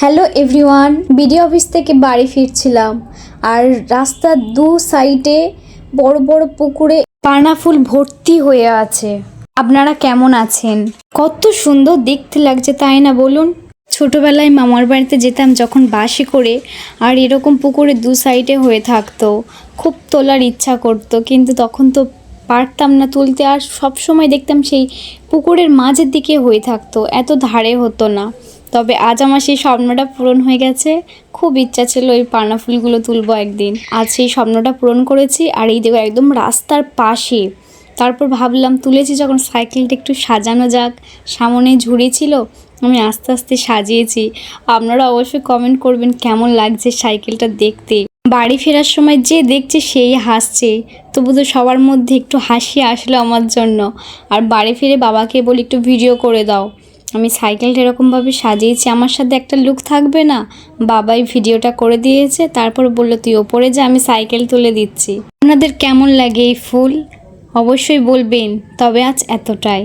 Hello everyone BDO office থেকে বাড়ি ফিরছিলাম। আর রাস্তার দু সাইডে বড় বড় পুকুরে পানা ফুল ভর্তি হয়ে আছে। আপনারা কেমন আছেন? কত সুন্দর দেখতে লাগছে, তাই না বলুন? ছোটবেলায় মামার বাড়িতে যেতাম যখন বাসে করে, আর এরকম পুকুরে দু সাইডে হয়ে থাকতো। খুব তোলার ইচ্ছা করতো, কিন্তু তখন তো পারতাম না তুলতে। আর সব সময় দেখতাম সেই পুকুরের মাঝের দিকে হয়ে থাকতো, এত ধারে হতো না। তবে আজ আমার সেই স্বপ্নটা পূরণ হয়ে গেছে। খুব ইচ্ছা ছিল ওই পানা ফুলগুলো তুলবো একদিন। আজ সেই স্বপ্নটা পূরণ করেছি আর এই দেখো একদম রাস্তার পাশে। তারপর ভাবলাম তুলেছি যখন সাইকেলটা একটু সাজানো যাক। সামনে ঝুড়ি ছিল, আমি আস্তে আস্তে সাজিয়েছি। আপনারা অবশ্যই কমেন্ট করবেন কেমন লাগছে সাইকেলটা দেখতে। বাড়ি ফেরার সময় যে দেখছে সেই হাসছে। তবু তো সবার মধ্যে একটু হাসি আসলো আমার জন্য। আর বাড়ি ফিরে বাবাকে বলি একটু ভিডিও করে দাও। আমি সাইকেলটা এরকমভাবে সাজিয়েছি, আমার সাথে একটা লুক থাকবে না। বাবাই ভিডিওটা করে দিয়েছে, তারপর বলল, তুই ওপরে যে, আমি সাইকেল তুলে দিচ্ছি। আপনাদের কেমন লাগে এই ফুল? অবশ্যই বলবেন, তবে আজ এতটাই।